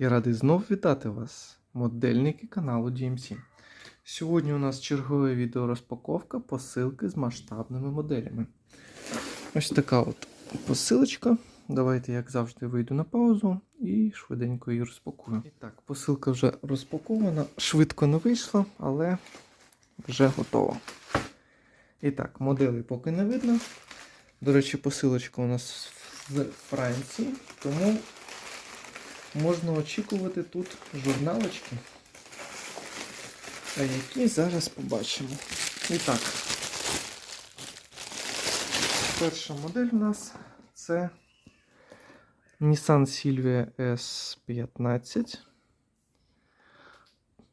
Я радий знов вітати вас, модельники каналу DMC. Сьогодні у нас чергове відео розпаковка посилки з масштабними моделями. Ось така от посилочка. Давайте, як завжди, вийду на паузу і швиденько її розпакую. І так, посилка вже розпакована, швидко не вийшла, але вже готова. І так, моделей поки не видно. До речі, посилочка у нас з Франції, тому можна очікувати тут журналочки, які зараз побачимо. І так, перша модель у нас це Nissan Silvia S15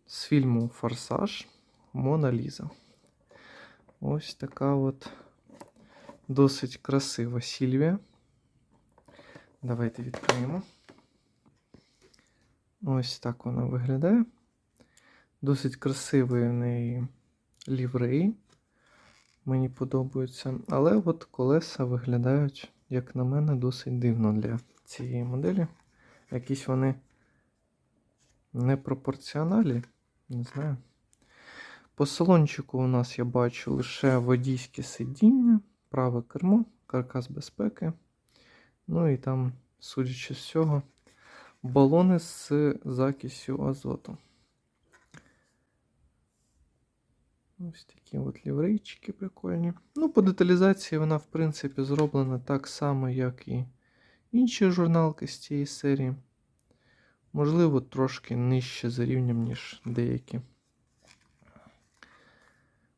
з фільму Форсаж Мона Ліза. Ось така от досить красива Сільвія. Давайте відкриємо. Ось так вона виглядає. Досить красивий в неї ліврей. Мені подобаються. Але от колеса виглядають, як на мене, досить дивно для цієї моделі. Якісь вони непропорціоналі. Не знаю. По салончику у нас я бачу лише водійське сидіння, праве кермо, каркас безпеки. Ну і там, судячи з цього, балони з закисю азоту. Ось такі от ліврейчики прикольні. Ну, по деталізації вона, в принципі, зроблена так само, як і інші журналки з цієї серії. Можливо, трошки нижче за рівнем, ніж деякі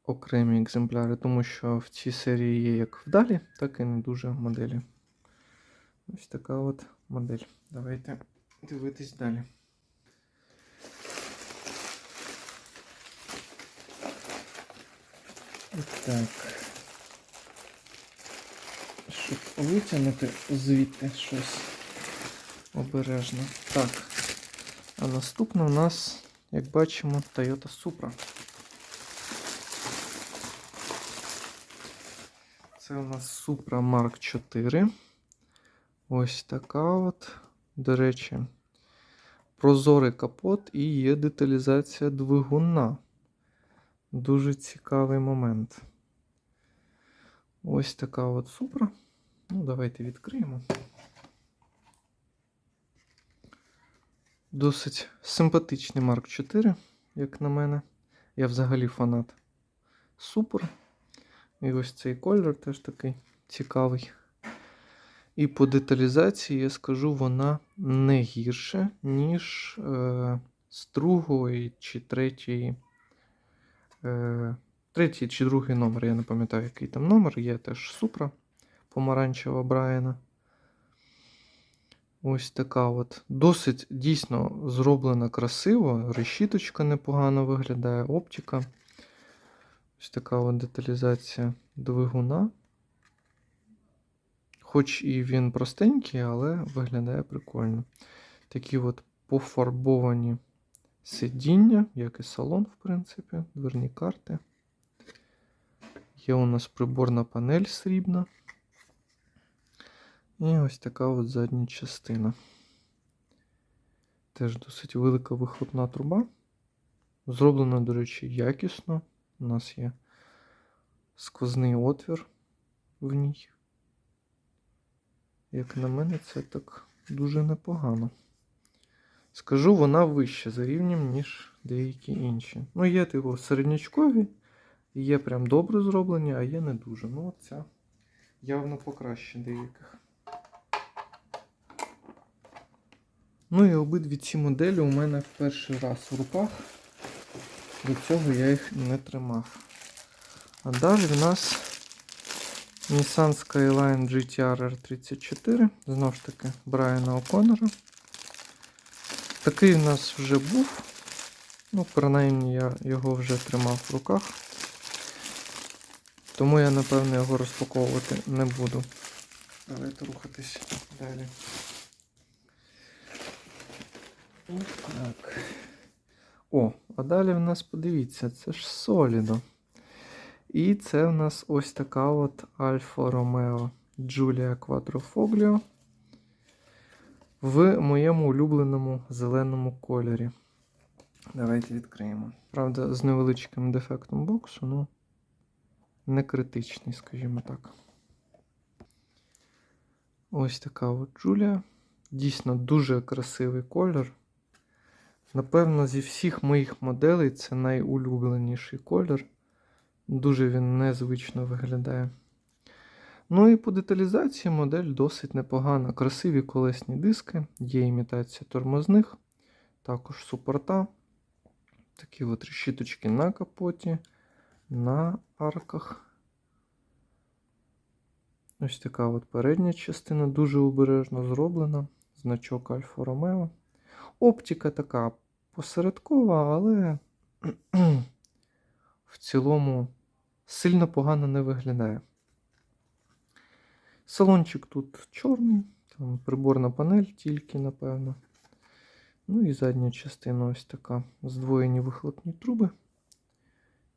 окремі екземпляри, тому що в цій серії є як вдалі, так і не дуже моделі. Ось така от модель. Давайте дивитись далі. Так. Щоб витягнути звідти щось обережно. Так. А наступна у нас, як бачимо, Toyota Supra. Це у нас Supra Mark 4. Ось така от. До речі, прозорий капот і є деталізація двигуна. Дуже цікавий момент. Ось така от Supra. Ну, давайте відкриємо. Досить симпатичний Mark 4, як на мене. Я взагалі фанат Supra. І ось цей колір теж такий цікавий. І по деталізації я скажу, вона не гірше, ніж е, з другої чи третьої. Е, третій чи другий номер. Я не пам'ятаю, який там номер. Є теж Супра помаранчева Брайана. Ось така от. Досить дійсно зроблена красиво. Решіточка непогано виглядає, оптика. Ось така от деталізація двигуна. Хоч і він простенький, але виглядає прикольно. Такі от пофарбовані сидіння, як і салон, в принципі, дверні карти. Є у нас приборна панель срібна. І ось така от задня частина. Теж досить велика вихлопна труба. Зроблена, до речі, якісно. У нас є сквозний отвір в ній. Як на мене, це так дуже непогано. Скажу, вона вища за рівнем, ніж деякі інші. Ну, є типу середнячкові, є прям добре зроблені, а є не дуже. Ну, ця явно покраще деяких. Ну і обидві ці моделі у мене в перший раз в руках. До цього я їх не тримав. А далі в нас Nissan Skyline GTR R34. Знову ж таки, Брайана О'Коннора. Такий у нас вже був. Ну, принаймні, я його вже тримав в руках. Тому я, напевно, його розпаковувати не буду. Давайте рухатись далі. Так. О, а далі в нас, подивіться, це ж Солідо. І це в нас ось така от Альфа Ромео Giulia Quadrofoglio. в моєму улюбленому зеленому кольорі. Давайте відкриємо. Правда, з невеличким дефектом боксу, ну не критичний, скажімо так. Ось така от Джулія. Дійсно дуже красивий колір. Напевно, зі всіх моїх моделей це найулюбленіший колір. Дуже він незвично виглядає. Ну і по деталізації модель досить непогана. Красиві колесні диски, є імітація тормозних, також супорта. Такі от решіточки на капоті, на арках. Ось така от передня частина дуже обережно зроблена. Значок Альфа Ромео. Оптика така посередкова, але в цілому сильно погано не виглядає. Салончик тут чорний, там приборна панель тільки, напевно. Ну і задня частина ось така. Здвоєні вихлопні труби.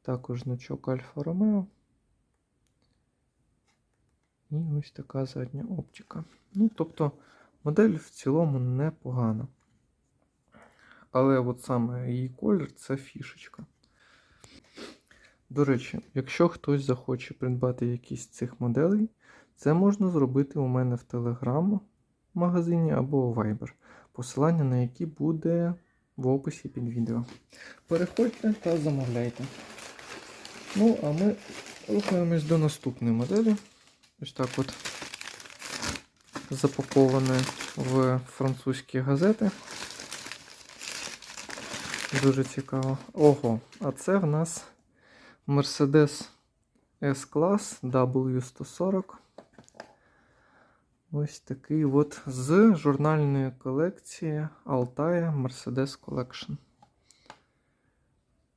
Також значок Альфа Ромео. І ось така задня оптика. Ну, тобто, модель в цілому непогана. Але от саме її колір це фішечка. До речі, якщо хтось захоче придбати якісь цих моделей, це можна зробити у мене в Telegram магазині або у Viber, посилання на які буде в описі під відео. Переходьте та замовляйте. Ну, а ми рухаємось до наступної моделі. Ось так от запаковане в французькі газети. Дуже цікаво. Ого, а це в нас Mercedes S-клас W140. Ось такий от з журнальної колекції Altair Mercedes Collection.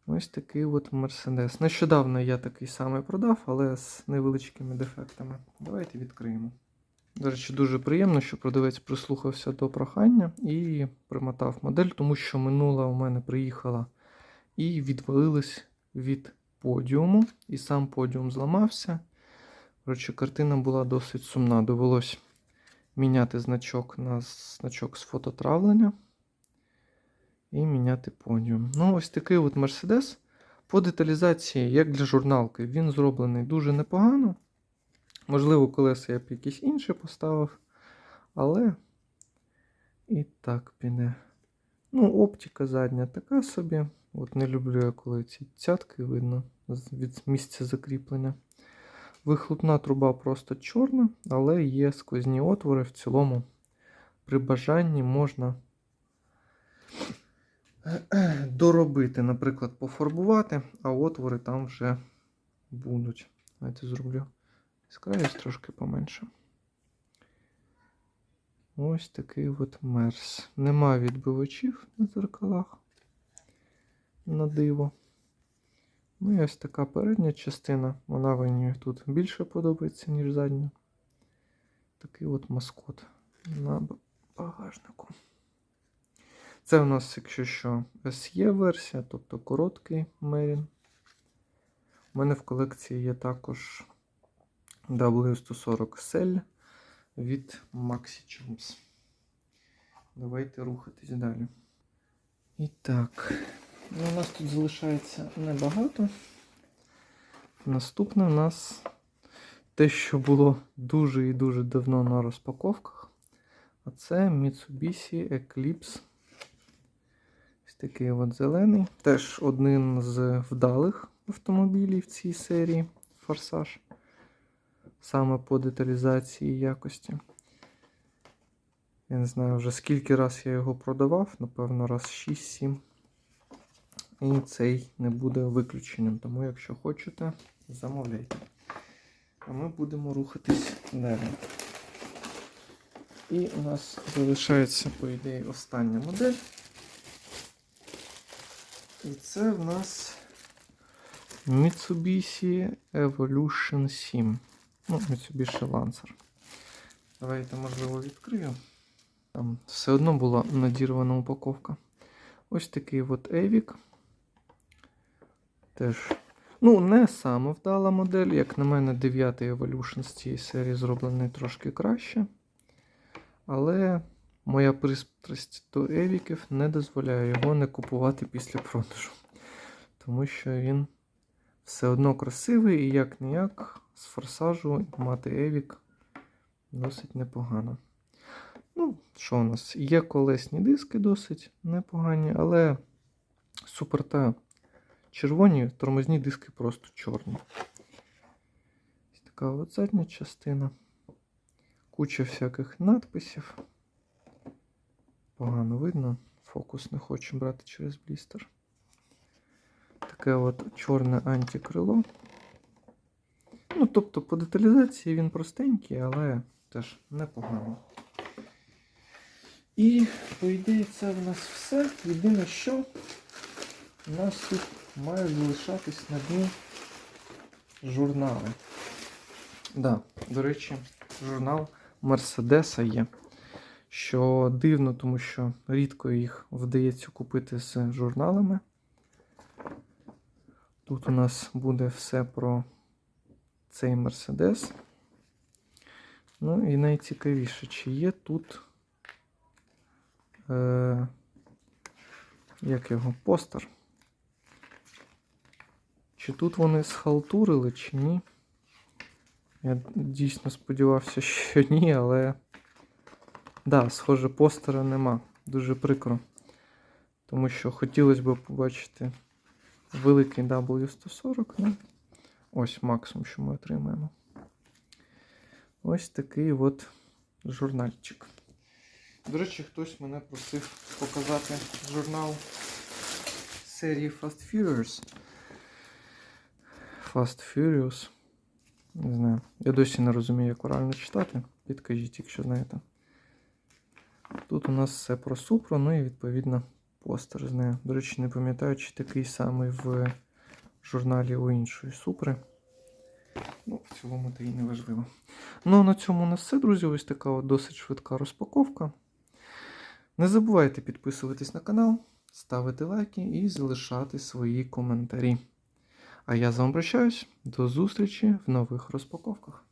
Ось такий от Mercedes. Нещодавно я такий самий продав, але з невеличкими дефектами. Давайте відкриємо. До речі, дуже приємно, що продавець прислухався до прохання і примотав модель, тому що минула у мене приїхала і відвалилась від подіуму, і сам подіум зламався. Коротше, картина була досить сумна. Довелось міняти значок на значок з фототравлення і міняти подіум. Ну, ось такий от Mercedes. По деталізації, як для журналки, він зроблений дуже непогано. Можливо, колеса я б якісь інші поставив, але і так піде. Ну, оптика задня така собі. От не люблю я, коли ці цятки видно від місця закріплення. Вихлопна труба просто чорна, але є сквозні отвори. В цілому, при бажанні можна доробити, наприклад, пофарбувати, а отвори там вже будуть. Давайте зроблю яскравість трошки поменше. Ось такий от мерс. Нема відбивачів на дзеркалах. На диво. Ну і ось така передня частина. Вона мені тут більше подобається, ніж задня. Такий от маскот на багажнику. Це у нас, якщо що, SE версія, тобто короткий Мерін. У мене в колекції є також W140 Cell від Maxi Chums. Давайте рухатись далі. І так, ну, у нас тут залишається небагато. Наступне у нас те, що було дуже і дуже давно на розпаковках. А це Mitsubishi Eclipse. Ось такий от зелений. Теж один з вдалих автомобілів в цій серії Форсаж. Саме по деталізації якості. Я не знаю вже скільки раз я його продавав, напевно, раз 6-7. І цей не буде виключенням. Тому, якщо хочете, замовляйте. А ми будемо рухатись далі. І у нас залишається, по ідеї, остання модель. І це в нас Mitsubishi Evolution 7. Ну, Mitsubishi Lancer. Давайте, можливо, відкрию. Там все одно була надірвана упаковка. Ось такий от Evic. Теж, ну, не саме вдала модель. Як на мене, 9 Evolution з цієї серії зроблений трошки краще. Але моя пристрасть до Евіків не дозволяє його не купувати після продажу. Тому що він все одно красивий і як ніяк з форсажу мати Евік досить непогано. Ну, що у нас? Є колесні диски досить непогані, але суперта червоні, тормозні диски просто чорні. Ось така от задня частина. Куча всяких надписів. Погано видно. Фокус не хочу брати через блістер. Таке от чорне антикрило. Ну, тобто, по деталізації він простенький, але теж непогано. І, по ідеї, це в нас все. Єдине, що у нас тут мають залишатись на дні журнали. Да, до речі, журнал Мерседеса є. Що дивно, тому що рідко їх вдається купити з журналами. Тут у нас буде все про цей Мерседес. Ну і найцікавіше, чи є тут. Е, як його постер. Чи тут вони схалтурили, чи ні? Я дійсно сподівався, що ні, але. Да, схоже, постера нема. Дуже прикро. Тому що хотілося б побачити великий W140. Ну, ось максимум, що ми отримаємо. Ось такий от журнальчик. До речі, хтось мене просив показати журнал серії Fast Furious. Fast Furious. Не знаю. Я досі не розумію, як правильно читати. Підкажіть, якщо знаєте. Тут у нас все про Супру, ну і відповідно постер з нею. До речі, не пам'ятаю, чи такий самий в журналі у іншої Супри. Ну, в цілому це і не важливо. Ну, а на цьому у нас все, друзі. Ось така от досить швидка розпаковка. Не забувайте підписуватись на канал, ставити лайки і залишати свої коментарі. А я з вами прощаюсь. До зустрічі в нових розпаковках.